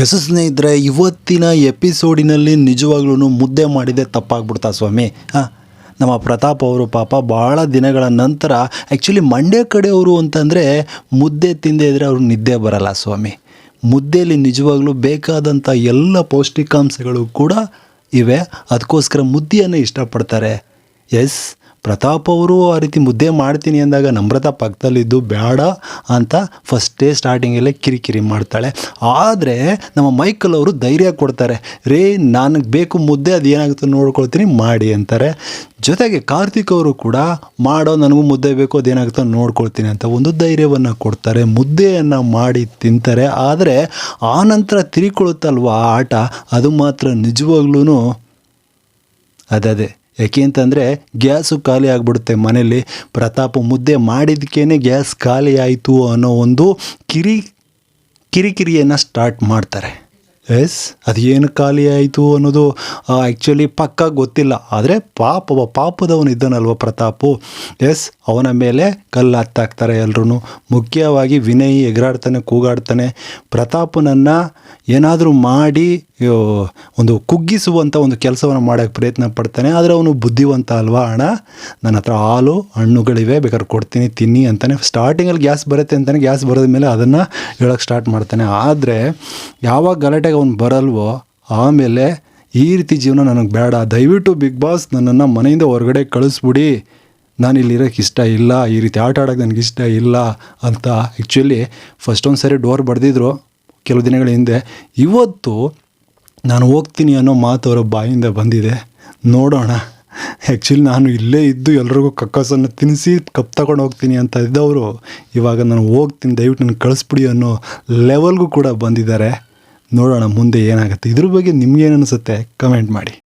S ಸ್ನೇಹಿತರೆ ಇವತ್ತಿನ ಎಪಿಸೋಡಿನಲ್ಲಿ ನಿಜವಾಗ್ಲೂ ಮುದ್ದೆ ಮಾಡಿದೆ ತಪ್ಪಾಗ್ಬಿಡ್ತಾ ಸ್ವಾಮಿ. ಹಾಂ, ನಮ್ಮ ಪ್ರತಾಪ್ ಅವರು ಪಾಪ ಭಾಳ ದಿನಗಳ ನಂತರ ಆ್ಯಕ್ಚುಲಿ ಮಂಡ್ಯ ಕಡೆಯವರು ಅಂತಂದರೆ ಮುದ್ದೆ ತಿಂದೇ ಇದ್ದರೆ ಅವ್ರಿಗೆ ನಿದ್ದೆ ಬರಲ್ಲ ಸ್ವಾಮಿ. ಮುದ್ದೆಯಲ್ಲಿ ನಿಜವಾಗ್ಲೂ ಬೇಕಾದಂಥ ಎಲ್ಲ ಪೌಷ್ಟಿಕಾಂಶಗಳು ಕೂಡ ಇವೆ. ಅದಕ್ಕೋಸ್ಕರ ಮುದ್ದೆಯನ್ನು ಇಷ್ಟಪಡ್ತಾರೆ. ಎಸ್ ಪ್ರತಾಪ್ ಅವರು ಆ ರೀತಿ ಮುದ್ದೆ ಮಾಡ್ತೀನಿ ಅಂದಾಗ ನಮ್ರತಾ ಪಕ್ಕದಲ್ಲಿದ್ದು ಬೇಡ ಅಂತ ಫಸ್ಟೇ ಸ್ಟಾರ್ಟಿಂಗಲ್ಲೇ ಕಿರಿಕಿರಿ ಮಾಡ್ತಾಳೆ. ಆದರೆ ನಮ್ಮ ಮೈಕಲ್ ಅವರು ಧೈರ್ಯ ಕೊಡ್ತಾರೆ. ರೇ, ನನಗೆ ಬೇಕು ಮುದ್ದೆ ಅದು ಏನಾಗುತ್ತೆ ನೋಡ್ಕೊಳ್ತೀನಿ, ಮಾಡಿ ಅಂತಾರೆ. ಜೊತೆಗೆ ಕಾರ್ತಿಕ್ ಅವರು ಕೂಡ, ಮಾಡೋ, ನನಗೂ ಮುದ್ದೆ ಬೇಕು, ಅದೇನಾಗುತ್ತೋ ನೋಡ್ಕೊಳ್ತೀನಿ ಅಂತ ಒಂದು ಧೈರ್ಯವನ್ನು ಕೊಡ್ತಾರೆ. ಮುದ್ದೆಯನ್ನು ಮಾಡಿ ತಿಂತಾರೆ. ಆದರೆ ಆ ನಂತರ ತಿರುಕೊಳ್ಳುತ್ತಲ್ವ ಆಟ? ಅದು ಮಾತ್ರ ನಿಜವಾಗ್ಲೂ ಅದೇ ಯಾಕೆ ಅಂತಂದರೆ ಗ್ಯಾಸು ಖಾಲಿ ಆಗಿಬಿಡುತ್ತೆ ಮನೇಲಿ ಪ್ರತಾಪ್, ಮುದ್ದೆ ಮಾಡಿದ್ದಕ್ಕೇ ಗ್ಯಾಸ್ ಖಾಲಿ ಆಯಿತು ಅನ್ನೋ ಒಂದು ಕಿರಿ, ಕಿರಿಕಿರಿಯನ್ನು ಸ್ಟಾರ್ಟ್ ಮಾಡ್ತಾರೆ. ಎಸ್, ಅದು ಏನು ಖಾಲಿ ಆಯಿತು ಅನ್ನೋದು ಆ್ಯಕ್ಚುಲಿ ಪಕ್ಕ ಗೊತ್ತಿಲ್ಲ. ಆದರೆ ಪಾಪ ಪಾಪದವನು ಇದ್ದಾನಲ್ವ ಪ್ರತಾಪು. ಎಸ್, ಅವನ ಮೇಲೆ ಕಲ್ಲು ಹತ್ತಾಕ್ತಾರೆ ಎಲ್ಲರೂ ಮುಖ್ಯವಾಗಿ ವಿನಯ್ ಎಗರಾಡ್ತಾನೆ, ಕೂಗಾಡ್ತಾನೆ. ಪ್ರತಾಪನನ್ನು ಏನಾದರೂ ಮಾಡಿ ಒಂದು ಕುಗ್ಗಿಸುವಂಥ ಒಂದು ಕೆಲಸವನ್ನು ಮಾಡೋಕ್ಕೆ ಪ್ರಯತ್ನ ಪಡ್ತಾನೆ. ಆದರೆ ಅವನು ಬುದ್ಧಿವಂತ ಅಲ್ವಾ ಅಣ್ಣ? ನನ್ನ ಹತ್ರ ಹಾಲು, ಹಣ್ಣುಗಳಿವೆ, ಬೇಕಾದ್ರೆ ಕೊಡ್ತೀನಿ, ತಿನ್ನಿ ಅಂತಾನೆ. ಸ್ಟಾರ್ಟಿಂಗಲ್ಲಿ ಗ್ಯಾಸ್ ಬರುತ್ತೆ ಅಂತಾನೆ ಗ್ಯಾಸ್ ಬರೋದ ಮೇಲೆ ಅದನ್ನು ಹೇಳೋಕ್ಕೆ ಸ್ಟಾರ್ಟ್ ಮಾಡ್ತಾನೆ. ಆದರೆ, ಯಾವಾಗ ಗಲಾಟೆಗೆ ಅವ್ನು ಬರಲ್ವೋ? ಆಮೇಲೆ ಈ ರೀತಿ ಜೀವನ ನನಗೆ ಬೇಡ. ದಯವಿಟ್ಟು ಬಿಗ್ ಬಾಸ್ ನನ್ನನ್ನು ಮನೆಯಿಂದ ಹೊರಗಡೆ ಕಳಿಸ್ಬಿಡಿ. ನಾನು ಇಲ್ಲಿರೋಕ್ಕೆ ಇಷ್ಟ ಇಲ್ಲ. ಈ ರೀತಿ ಆಟ ಆಡೋಕ್ಕೆ ನನಗೆ ಇಷ್ಟ ಇಲ್ಲ ಅಂತ ಆ್ಯಕ್ಚುಲಿ ಫಸ್ಟ್ ಒಂದು ಸಾರಿ ಡೋರ್ ಬಡ್ದಿದ್ರು ಕೆಲವು ದಿನಗಳ ಹಿಂದೆ. ಇವತ್ತು ನಾನು ಹೋಗ್ತೀನಿ ಅನ್ನೋ ಮಾತು ಅವರ ಬಾಯಿಂದ ಬಂದಿದೆ. ನೋಡೋಣ. ಆ್ಯಕ್ಚುಲಿ ನಾನು ಇಲ್ಲೇ ಇದ್ದು ಎಲ್ರಿಗೂ ಕಕ್ಕಸನ್ನು ತಿನ್ನಿಸಿ ಕಪ್ ತಗೊಂಡು ಹೋಗ್ತೀನಿ ಅಂತ ಇದ್ದವರು. ಇವಾಗ ನಾನು ಹೋಗ್ತೀನಿ. ದಯವಿಟ್ಟು ನನಗೆ ಕಳಿಸ್ಬಿಡಿ ಅನ್ನೋ ಲೆವೆಲ್ಗೂ ಕೂಡ ಬಂದಿದ್ದಾರೆ. ನೋಡೋಣ ಮುಂದೆ ಏನಾಗುತ್ತೆ. ಇದ್ರ ಬಗ್ಗೆ ನಿಮ್ಗೇನು ಅನಿಸುತ್ತೆ? ಕಮೆಂಟ್ ಮಾಡಿ.